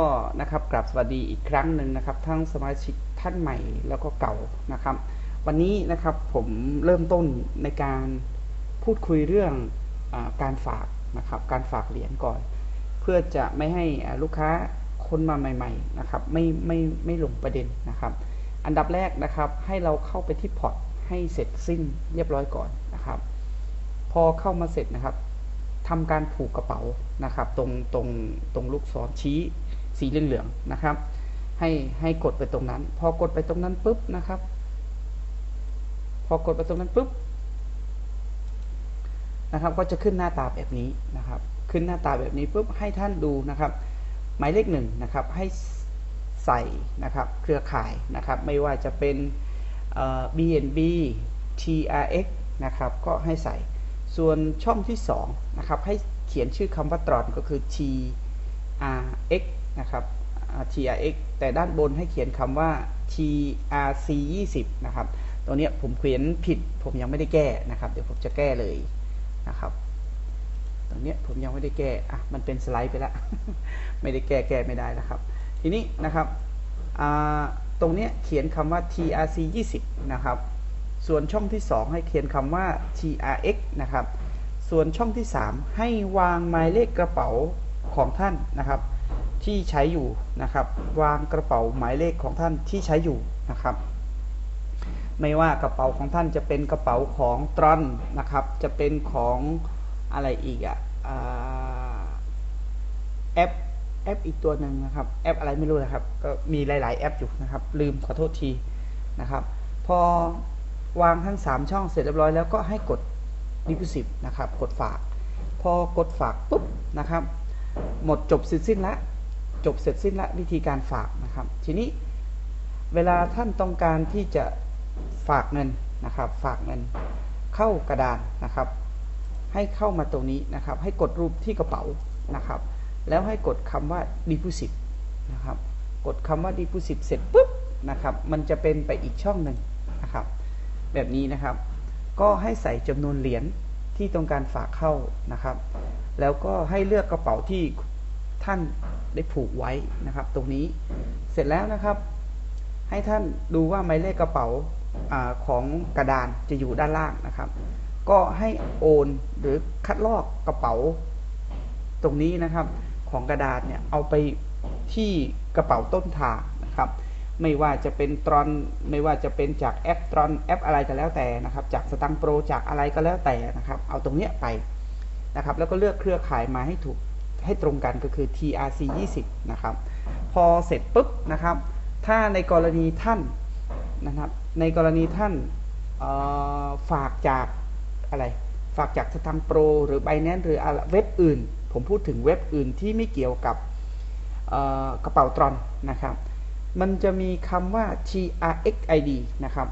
ก็นะครับกลับสวัสดีอีกครั้งหนึ่งนะครับ ทั้งสมาชิกท่านใหม่แล้วก็เก่านะครับ วันนี้นะครับผมเริ่มต้นในการพูดคุยเรื่องอการฝากนะครับ การฝากเหรียญก่อน เพื่อจะไม่ให้ลูกค้าคนมาใหม่ ๆนะครับ ไม่ไม่ไม่หลงประเด็นนะครับ อันดับแรกนะครับ ให้เราเข้าไปที่พอร์ตให้เสร็จสิ้นเรียบร้อยก่อนนะครับ พอเข้ามาเสร็จนะครับทำการผูกกระเป๋านะครับ ตรงตรงตรงลูกศรชี้ สีเหลืองๆนะครับ ให้ให้กดไปตรงนั้น พอกดไปตรงนั้นปุ๊บนะครับ พอกดไปตรงนั้นปุ๊บนะครับ ก็จะขึ้นหน้าตาแบบนี้นะครับ ขึ้นหน้าตาแบบนี้ปุ๊บให้ท่านดูนะครับ หมายเลขหนึ่งนะครับให้ใส่นะครับเครือข่ายนะครับ ไม่ว่าจะเป็นเอ่อ BNB TRX นะครับ ก็ให้ใส่ส่วนช่องที่2นะครับให้เขียนชื่อคำว่าตรอนก็คือ TRX นะครับ TRX แต่ด้านบนให้เขียนคำว่า TRC 20นะครับ ตัวเนี้ยผมเขียนผิดผมยังไม่ได้แก้นะครับ เดี๋ยวผมจะแก้เลยนะครับตรงเนี้ยผมยังไม่ได้แก้อะมันเป็นสไลด์ไปแล้ว ไม่ได้แก้แก้ไม่ได้นะครับ ทีนี้นะครับตรงเนี้ยเขียนคำว่า TRC 20นะครับ ส่วนช่องที่ 2 ให้เขียนคำว่า TRX นะครับ ส่วนช่องที่ 3 ให้วางหมายเลขกระเป๋าของท่านนะครับ ที่ใช้อยู่นะครับ วางกระเป๋าหมายเลขของท่านที่ใช้อยู่นะครับ ไม่ว่ากระเป๋าของท่านจะเป็นกระเป๋าของตรอนนะครับ จะเป็นของอะไรอีกอะอ่าแอปแอปอีกตัวหนึ่งนะครับ แอปอะไรไม่รู้นะครับ ก็มีหลาย ๆ แอปอยู่นะครับ ลืมขอโทษทีนะครับ พอวางทั้ง 3 ช่องเสร็จเรียบร้อยแล้วก็ให้กด deposit นะครับ กดฝาก พอกดฝากปุ๊บนะครับ หมดจบสิ้นและ จบเสร็จสิ้นละวิธีการฝากนะครับ ทีนี้เวลาท่านต้องการที่จะฝากเงินนะครับ ฝากเงินเข้ากระดานนะครับ ให้เข้ามาตรงนี้นะครับ ให้กดรูปที่กระเป๋านะครับ แล้วให้กดคำว่า deposit นะครับ กดคำว่า deposit เสร็จปุ๊บนะครับ มันจะเป็นไปอีกช่องหนึ่งนะครับ แบบนี้นะครับ ก็ให้ใส่จำนวนเหรียญที่ต้องการฝากเข้านะครับ แล้วก็ให้เลือกกระเป๋าที่ ท่านได้ผูกไว้นะครับ ตรงนี้เสร็จแล้วนะครับ ให้ท่านดูว่าหมายเลขกระเป๋าอของกระดานจะอยู่ด้านล่างนะครับ ก็ให้โอนหรือคัดลอกกระเป๋า ตรงนี้นะครับของกระดาษเนี่ยเอาไปที่กระเป๋าต้นทางนะครับ ไม่ว่าจะเป็นตรอนไม่ว่าจะเป็นจากแอปตรอนแอปอะไรก็แล้วแต่นะครับ จากสตังโปรจากอะไรก็แล้วแต่นะครับ เอาตรงเนี้ยไปนะครับ แล้วก็เลือกเครือข่ายมาให้ถูก ให้ตรงกันก็คือ TRC 20นะครับ พอเสร็จปุ๊บนะครับ ถ้าในกรณีท่านนะครับ ในกรณีท่านฝากจากอะไรฝากจากสตังโปรหรือ b บ n a n c e หรือเว็บอื่น ผมพูดถึงเว็บอื่นที่ไม่เกี่ยวกับกระเป๋าตรอนนะครับ มันจะมีคำว่า TRXID นะครับ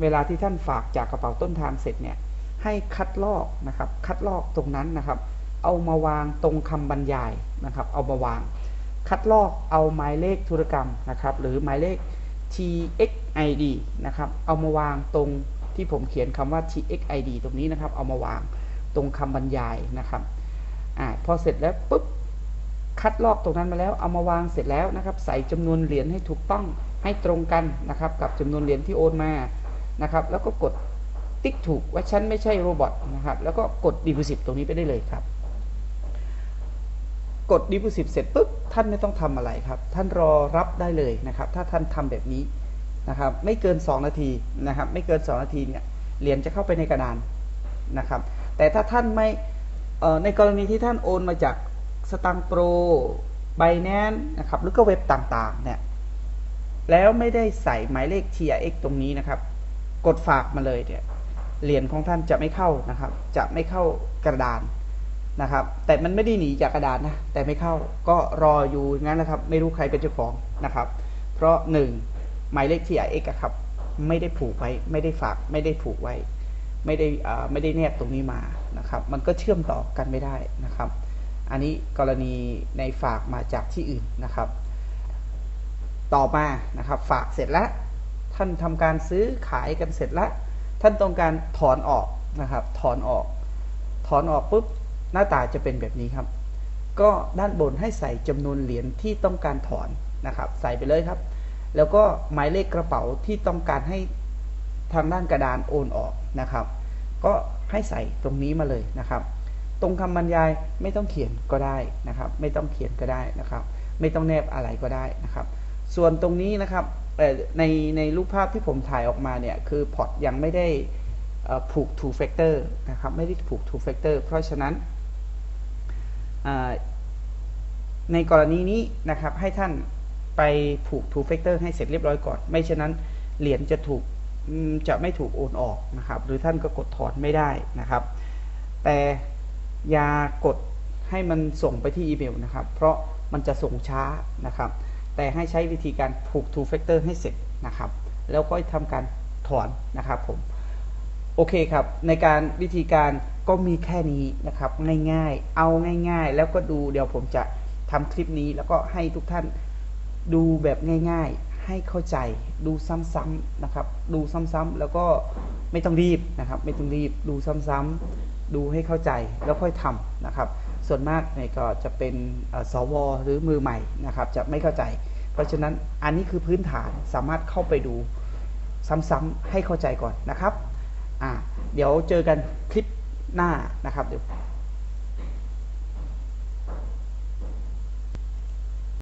เวลาที่ท่านฝากจากกระเป๋าต้นทางเสร็จเนี่ย ให้คัดลอกนะครับ คัดลอกตรงนั้นนะครับ เอามาวางตรงคำบรรยายนะครับ เอามาวาง คัดลอกเอาหมายเลขธุรกรรมนะครับ หรือหมายเลข TXID นะครับ เอามาวางตรงที่ผมเขียนคำว่า TXID ตรงนี้นะครับ เอามาวางตรงคำบรรยายนะครับอ่าพอเสร็จแล้วปุ๊บคัดลอกตรงนั้นมาแล้วเอามาวางเสร็จแล้วนะครับ ใส่จำนวนเหรียญให้ถูกต้องให้ตรงกันนะครับ กับจำนวนเหรียญที่โอนมานะครับ แล้วก็กดติ๊กถูกว่าฉันไม่ใช่โรบอทนะครับ แล้วก็กด deposit ตรงนี้ไปได้เลยครับ กด deposit เสร็จปุ๊บท่านไม่ต้องทำอะไรครับ ท่านรอรับได้เลยนะครับ ถ้าท่านทำแบบนี้นะครับ ไม่เกิน 2 นาทีนะครับ ไม่เกิน 2 นาทีเนี่ยเหรียญจะเข้าไปในกระดานนะครับ แต่ถ้าท่านไม่ในกรณีที่ท่านโอนมาจากสตังโปรไบแนนนะครับหรือก็เว็บต่างๆเนี่ยแล้วไม่ได้ใส่หมายเลข TRX ตรงนี้นะครับ กดฝากมาเลยเนี่ยเหรียญของท่านจะไม่เข้านะครับ จะไม่เข้ากระดาน นะครับ แต่มันไม่ได้หนีจากกระดานนะ แต่ไม่เข้าก็รออยู่งั้นนะครับ ไม่รู้ใครเป็นเจ้าของนะครับ เพราะหนึ่งหมายเลข TRX อะครับ ไม่ได้ผูกไว้ ไม่ได้ฝาก ไม่ได้ผูกไว้ ไม่ได้อ่าไม่ได้แนบตรงนี้มานะครับ มันก็เชื่อมต่อกันไม่ได้นะครับ อันนี้กรณีในฝากมาจากที่อื่นนะครับ ต่อมานะครับ ฝากเสร็จแล้ว ท่านทำการซื้อขายกันเสร็จแล้ว ท่านต้องการถอนออกนะครับ ถอนออก ถอนออกปุ๊บ หน้าตาจะเป็นแบบนี้ครับ ก็ด้านบนให้ใส่จำนวนเหรียญที่ต้องการถอนนะครับ ใส่ไปเลยครับ แล้วก็หมายเลขกระเป๋าที่ต้องการให้ทางด้านกระดานโอนออกนะครับ ก็ให้ใส่ตรงนี้มาเลยนะครับ ตรงคำบรรยายไม่ต้องเขียนก็ได้นะครับ ไม่ต้องเขียนก็ได้นะครับ ไม่ต้องแนบอะไรก็ได้นะครับ ส่วนตรงนี้นะครับในในรูปภาพที่ผมถ่ายออกมาเนี่ยคือพอร์ตยังไม่ได้ผูก two factor นะครับ ไม่ได้ผูก two factor เพราะฉะนั้น ในกรณีนี้นะครับให้ท่านไปผูก two factor ให้เสร็จเรียบร้อยก่อน ไม่เช่นนั้นเหรียญจะถูกจะไม่ถูกโอนออกนะครับ หรือท่านก็กดถอนไม่ได้นะครับ แต่อย่ากดให้มันส่งไปที่อีเมลนะครับ เพราะมันจะส่งช้านะครับ แต่ให้ใช้วิธีการผูก two factor ให้เสร็จนะครับ แล้วก็ทำการถอนนะครับผม โอเคครับ ในการวิธีการ ก็มีแค่นี้นะครับ ง่ายๆ เอาง่ายๆ แล้วก็ดูเดี๋ยวผมจะทำคลิปนี้แล้วก็ให้ทุกท่านดูแบบง่ายๆ ให้เข้าใจดูซ้ำๆนะครับ ดูซ้ำๆแล้วก็ไม่ต้องรีบนะครับ ไม่ต้องรีบดูซ้ำๆดูให้เข้าใจแล้วค่อยทำนะครับ ส่วนมากเนี่ยก็จะเป็นสวหรือมือใหม่นะครับ จะไม่เข้าใจ เพราะฉะนั้นอันนี้คือพื้นฐานสามารถเข้าไปดูซ้ำๆให้เข้าใจก่อนนะครับ อ่า เดี๋ยวเจอกันคลิป หน้านะครับเดี๋ยว